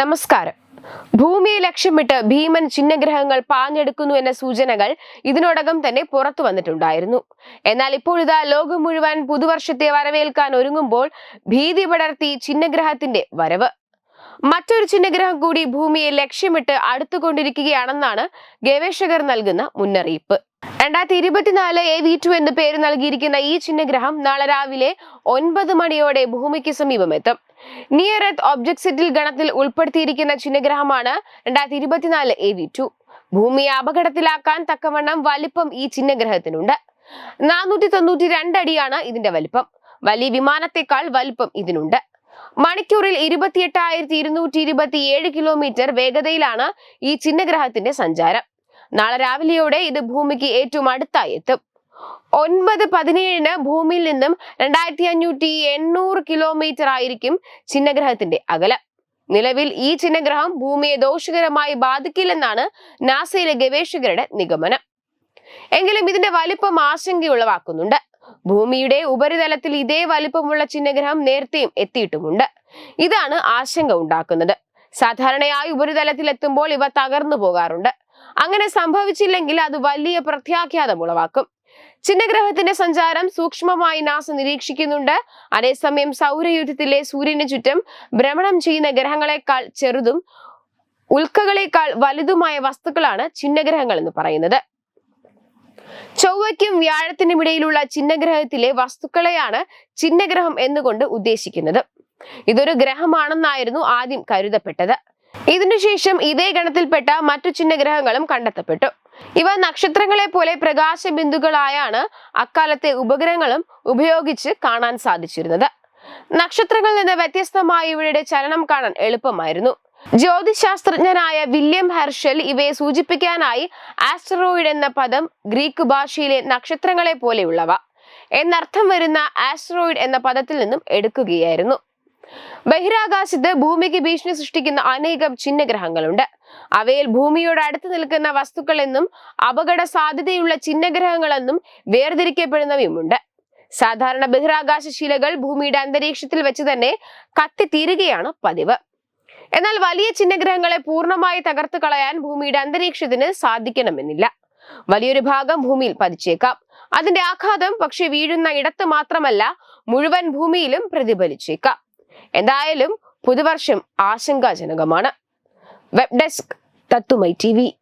നമസ്കാരം. ഭൂമിയെ ലക്ഷ്യമിട്ട് ഭീമൻ ചിഹ്നഗ്രഹങ്ങൾ പാഞ്ഞെടുക്കുന്നു എന്ന സൂചനകൾ ഇതിനോടകം തന്നെ പുറത്തു വന്നിട്ടുണ്ടായിരുന്നു. എന്നാൽ ഇപ്പോൾ ഇതാ ലോകം മുഴുവൻ പുതുവർഷത്തെ വരവേൽക്കാൻ ഒരുങ്ങുമ്പോൾ ഭീതി പടർത്തി ചിഹ്നഗ്രഹത്തിന്റെ വരവ്. മറ്റൊരു ചിഹ്നഗ്രഹം കൂടി ഭൂമിയെ ലക്ഷ്യമിട്ട് അടുത്തുകൊണ്ടിരിക്കുകയാണെന്നാണ് ഗവേഷകർ നൽകുന്ന മുന്നറിയിപ്പ്. രണ്ടായിരത്തി ഇരുപത്തിനാല് എ വി ടു എന്ന് പേര് നൽകിയിരിക്കുന്ന ഈ ചിഹ്നഗ്രഹം നാളെ രാവിലെ ഒൻപത് മണിയോടെ ഭൂമിക്ക് സമീപമെത്തും. നിയർ എർത്ത് ഒബ്ജക്ട് സെറ്റിൽ ഗണത്തിൽ ഉൾപ്പെടുത്തിയിരിക്കുന്ന ചിഹ്നഗ്രഹമാണ് രണ്ടായിരത്തി ഇരുപത്തിനാല് എ വി ടു. ഭൂമിയെ അപകടത്തിലാക്കാൻ തക്കവണ്ണം വലിപ്പം ഈ ചിഹ്നഗ്രഹത്തിനുണ്ട്. നാനൂറ്റി തൊണ്ണൂറ്റി രണ്ടടിയാണ് ഇതിന്റെ വലിപ്പം. വലിയ വിമാനത്തെക്കാൾ വലിപ്പം ഇതിനുണ്ട്. മണിക്കൂറിൽ ഇരുപത്തിയെട്ടായിരത്തി ഇരുന്നൂറ്റി ഇരുപത്തി ഏഴ് കിലോമീറ്റർ വേഗതയിലാണ് ഈ ചിഹ്നഗ്രഹത്തിന്റെ സഞ്ചാരം. നാളെ രാവിലെയോടെ ഇത് ഭൂമിക്ക് ഏറ്റവും അടുത്തായി എത്തും. ഒൻപത് പതിനേഴിന് ഭൂമിയിൽ നിന്നും രണ്ടായിരത്തി അഞ്ഞൂറ്റി എണ്ണൂറ് കിലോമീറ്റർ ആയിരിക്കും ചിഹ്നഗ്രഹത്തിന്റെ അകലം. നിലവിൽ ഈ ചിഹ്നഗ്രഹം ഭൂമിയെ ദോഷകരമായി ബാധിക്കില്ലെന്നാണ് നാസയിലെ ഗവേഷകരുടെ നിഗമനം. എങ്കിലും ഇതിന്റെ വലിപ്പം ആശങ്കയുളവാക്കുന്നുണ്ട്. ഭൂമിയുടെ ഉപരിതലത്തിൽ ഇതേ വലിപ്പമുള്ള ചിഹ്നഗ്രഹം നേരത്തെയും എത്തിയിട്ടുമുണ്ട്. ഇതാണ് ആശങ്ക ഉണ്ടാക്കുന്നത്. സാധാരണയായി ഉപരിതലത്തിൽ എത്തുമ്പോൾ ഇവ തകർന്നു പോകാറുണ്ട്. അങ്ങനെ സംഭവിച്ചില്ലെങ്കിൽ അത് വലിയ പ്രത്യാഘാതം ഉളവാക്കും. ചിഹ്നഗ്രഹത്തിന്റെ സഞ്ചാരം സൂക്ഷ്മമായി നാസ നിരീക്ഷിക്കുന്നുണ്ട്. അതേസമയം സൗരയൂഥത്തിലെ സൂര്യന് ചുറ്റും ഭ്രമണം ചെയ്യുന്ന ഗ്രഹങ്ങളെക്കാൾ ചെറുതും ഉൽക്കകളേക്കാൾ വലുതുമായ വസ്തുക്കളാണ് ചിഹ്നഗ്രഹങ്ങൾ എന്ന് പറയുന്നത്. ചൊവ്വയ്ക്കും വ്യാഴത്തിനും ഇടയിലുള്ള ചിഹ്നഗ്രഹത്തിലെ വസ്തുക്കളെയാണ് ചിഹ്നഗ്രഹം എന്നുകൊണ്ട് ഉദ്ദേശിക്കുന്നത്. ഇതൊരു ഗ്രഹമാണെന്നായിരുന്നു ആദ്യം കരുതപ്പെട്ടത്. ഇതിനുശേഷം ഇതേ ഗണത്തിൽപ്പെട്ട മറ്റു ചിഹ്നഗ്രഹങ്ങളും കണ്ടെത്തപ്പെട്ടു. ഇവ നക്ഷത്രങ്ങളെ പോലെ പ്രകാശ ബിന്ദുക്കളായാണ് അക്കാലത്തെ ഉപഗ്രഹങ്ങളും ഉപയോഗിച്ച് കാണാൻ സാധിച്ചിരുന്നത്. നക്ഷത്രങ്ങളിൽ നിന്ന് വ്യത്യസ്തമായി ഇവയുടെ ചലനം കാണാൻ എളുപ്പമായിരുന്നു. ജ്യോതിശാസ്ത്രജ്ഞനായ വില്യം ഹെർഷൽ ഇവയെ സൂചിപ്പിക്കാനായി ആസ്ട്രോയിഡ് എന്ന പദം ഗ്രീക്ക് ഭാഷയിലെ നക്ഷത്രങ്ങളെ പോലെയുള്ളവ. എന്നർത്ഥം വരുന്ന ആസ്ട്രോയിഡ് എന്ന പദത്തിൽ നിന്നും എടുക്കുകയായിരുന്നു. ബഹിരാകാശത്ത് ഭൂമിക്ക് ഭീഷണി സൃഷ്ടിക്കുന്ന അനേകം ചിഹ്നഗ്രഹങ്ങളുണ്ട്. അവയിൽ ഭൂമിയോട് അടുത്ത് നിൽക്കുന്ന വസ്തുക്കൾ എന്നും അപകട സാധ്യതയുള്ള ചിഹ്നഗ്രഹങ്ങളെന്നും വേർതിരിക്കപ്പെടുന്നവയുമുണ്ട്. സാധാരണ ബഹിരാകാശ ശിലകൾ ഭൂമിയുടെ അന്തരീക്ഷത്തിൽ വെച്ച് തന്നെ കത്തിത്തീരുകയാണ് പതിവ്. എന്നാൽ വലിയ ചിഹ്നഗ്രഹങ്ങളെ പൂർണമായി തകർത്തു കളയാൻ ഭൂമിയുടെ അന്തരീക്ഷത്തിന് സാധിക്കണമെന്നില്ല. വലിയൊരു ഭാഗം ഭൂമിയിൽ പതിച്ചേക്കാം. അതിന്റെ ആഘാതം പക്ഷെ വീഴുന്ന ഇടത്ത് മാത്രമല്ല മുഴുവൻ ഭൂമിയിലും പ്രതിഫലിച്ചേക്കാം. എന്തായാലും പുതുവർഷം ആശങ്കാജനകമാണ്. വെബ് ഡെസ്ക് തത്തുമൈ ടി